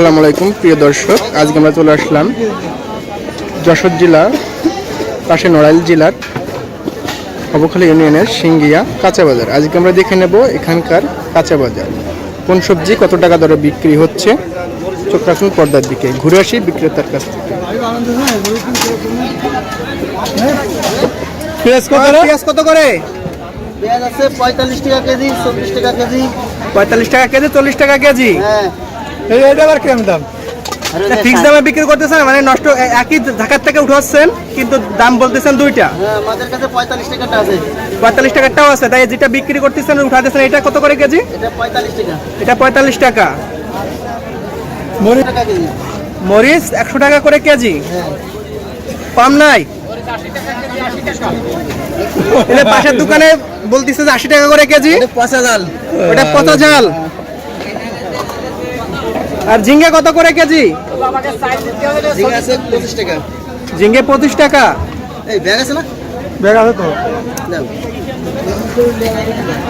আসসালামু আলাইকুম প্রিয় দর্শক। আজকে আমরা চলে আসলাম যশোর জেলা পাশে নড়াইল জেলার অবখালী ইউনিয়নের সিঙ্গিয়া কাঁচা বাজার। আজকে আমরা দেখে নেব এখানকার কাঁচা বাজার। কোন সবজি কত টাকা দরে বিক্রি হচ্ছে? চোখ রাখুন পর্দার দিকে। ঘুরে আসি বিক্রেতার কাছ থেকে। পেঁয়াজ কত পেঁয়াজ কত করে? পেঁয়াজ আছে পঁয়তাল্লিশ টাকা কেজি চল্লিশ টাকা কেজি। পঁয়তাল্লিশ টাকা কেজি চল্লিশ টাকা কেজি? হ্যাঁ। এটা আবার কিরম দাম? ফিক্স দামে বিক্রি করতেছেন মানে নষ্ট একই ঢাকার থেকে উঠাচ্ছেন কিন্তু দাম বলতেছেন দুইটা। হ্যাঁ আমাদের কাছে পঁয়তাল্লিশ টাকাটা আছে। পঁয়তাল্লিশ টাকারটাও আছে তাই যেটা বিক্রি করতেছেন উঠাতেছেন এটা কত করে কেজি? এটা পঁয়তাল্লিশ টাকা। এটা পঁয়তাল্লিশ টাকা। টাকা কেজি। মরিচ একশো টাকা করে কেজি। হ্যাঁ। কম নাই। পাশের দোকানে বলতেছে যে আশি টাকা করে কেজি। এটা পচা জাল। ওটা পচা ঝাল আর ঝিঙ্গে কত করে কেজি? ঝিঙ্গে পঁচিশ টাকা। ব্যাগ আছে না? বেগ আছে তো।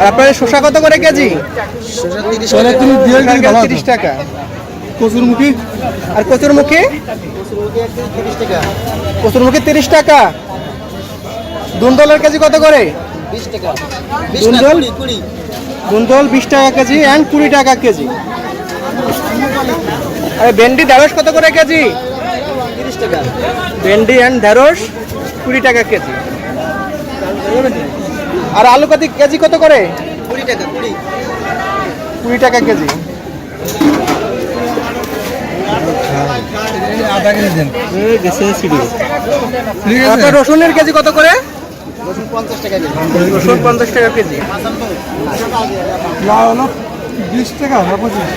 আর আপনার শসা কত করে কেজি? তিরিশ টাকা। তুমি তিরিশ টাকা। কচুরমুখী? আর কচুরমুখী? সূর্যমুখী তিরিশ টাকা। কচুরমুখী তিরিশ টাকা। দুন্দলের কেজি কত করে? বিশ টাকা। বিশ দুন না জল? কুড়ি কুড়ি। দুন্দল বিশ টাকা কেজি অ্যান্ড কুড়ি টাকা কেজি। আর ভেন্ডি ঢেঁড়স কত করে কেজি? তিরিশ টাকা ভেন্ডি অ্যান্ড ঢেঁড়স কুড়ি টাকা কেজি। আর আলু কতি কেজি কত করে? কুড়ি টাকা কুড়ি কুড়ি টাকা কেজি রসুনের কেজি কত করে? রসুন পঞ্চাশ টাকা কেজি। রসুন পঞ্চাশ টাকা কেজি। বিশ টাকা না পঁচিশ?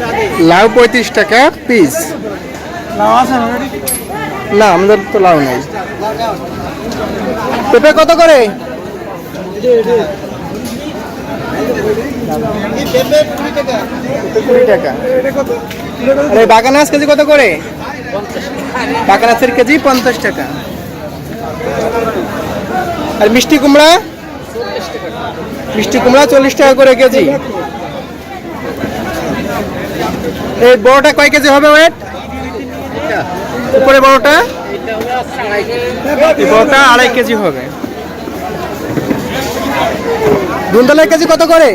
টাকা লাউ পঁয়ত্রিশ টাকা পিস। না আমাদের তো লাউ নাই। পেঁপে কত করে? কুড়ি টাকা। কুড়ি টাকা। আর বাগানাস কেজি কত করে? বাগানাসের কেজি পঞ্চাশ টাকা। আর মিষ্টি কুমড়া? মিষ্টি কুমড়া চল্লিশ টাকা করে কেজি। এই বড়টা কয় কেজি হবে ওয়েট? উপরে বড়টা? বড়টা আড়াই কেজি হবে। দুন্দলের কেজি কত করে?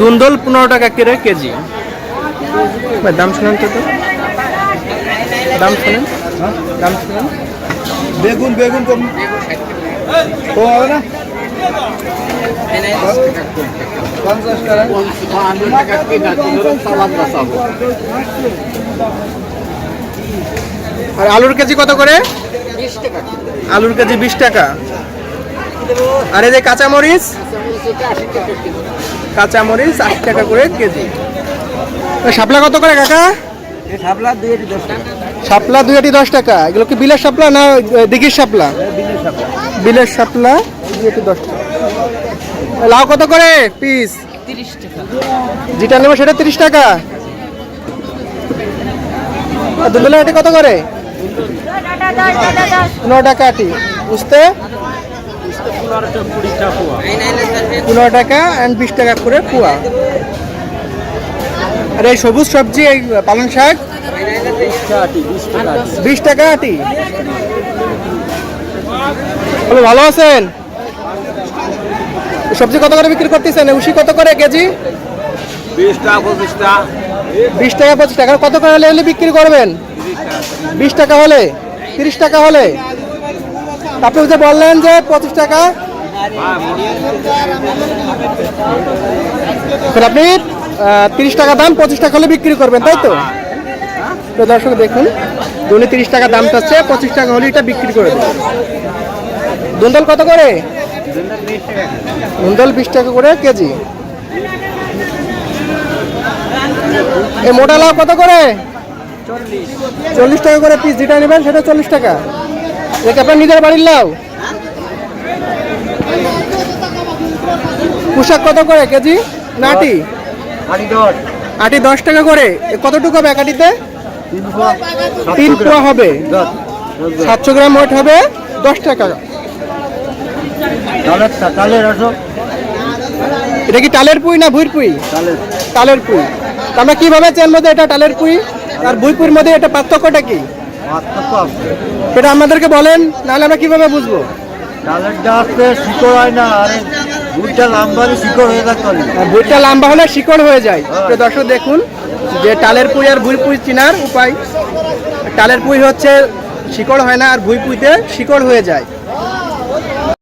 দুন্দল পনেরো টাকা করে কেজি। দাম শুনেন তো। দাম শুনেন। দাম শুনেন। বেগুন বেগুন ও হবে না? আর আলুর কেজি কত করে? আলুর কেজি বিশ টাকা। আর এই যে কাঁচামরিচ? কাঁচামরিচ আশি টাকা করে কেজি। শাপলা কত করে কাকা? শাপলা দুই দশ টাকা। শাপলা দুই আটি দশ টাকা। এগুলো কি বিলের শাপলা না দিঘির শাপলা? বিলের শাপলা দুই আটি দশ টাকা। লাউ কত করে পিস যেটা নেব সেটা তিরিশ টাকা। দুধের আটি কত করে? পনেরো টাকা আটি। বুঝতে? পনেরো টাকা অ্যান্ড বিশ টাকা করে পোয়া। আর এই সবুজ সবজি এই পালং শাক? বিশ টাকা আটি। বলো ভালো আছেন? সবজি কত করে বিক্রি করতেছেন? উশি কত করে কেজি? বিশ টাকা পঁচিশ টাকা। বিশ টাকা পঁচিশ টাকা। কত করে হলে হলে বিক্রি করবেন? বিশ টাকা হলে? তিরিশ টাকা হলে? আপনি যে বললেন যে পঁচিশ টাকা। আপনি তিরিশ টাকা দাম পঁচিশ টাকা হলে বিক্রি করবেন তাই তো? তো দর্শক দেখুন উনি তিরিশ টাকা দাম চাচ্ছে পঁচিশ টাকা হলে এটা বিক্রি করে দেবেন দুন্দল কত করে? দুন্দল বিশ টাকা করে কেজি। এই মোটা লাউ কত করে? চল্লিশ টাকা করে পিস যেটা নেবেন সেটা চল্লিশ টাকা। আপনার নিজের বাড়ির লাউ? পোশাক কত করে কেজি? নাটি আটি? দশ। টাকা করে। কতটুকু হবে এক আটিতে? তিন পোয়া হবে। সাতশো গ্রাম ওয়েট হবে দশ টাকা। এটা কি টালের পুই না ভুইর পুই? টালের পুই। আমরা কীভাবে চেনবো যে এটা টালের পুই আর ভুই মধ্যে এটা পার্থক্যটা কি? সেটা আমাদেরকে বলেন নাহলে আমরা কীভাবে বুঝব? হয় হয়ে ভুইটা লম্বা হলে শিকড় হয়ে যায়। তো দর্শক দেখুন যে টালের পুঁই আর ভুঁই পুঁই চিনার উপায়। টালের পুঁই হচ্ছে শিকড় হয় না আর ভুঁই পুঁইতে শিকড় হয়ে যায়।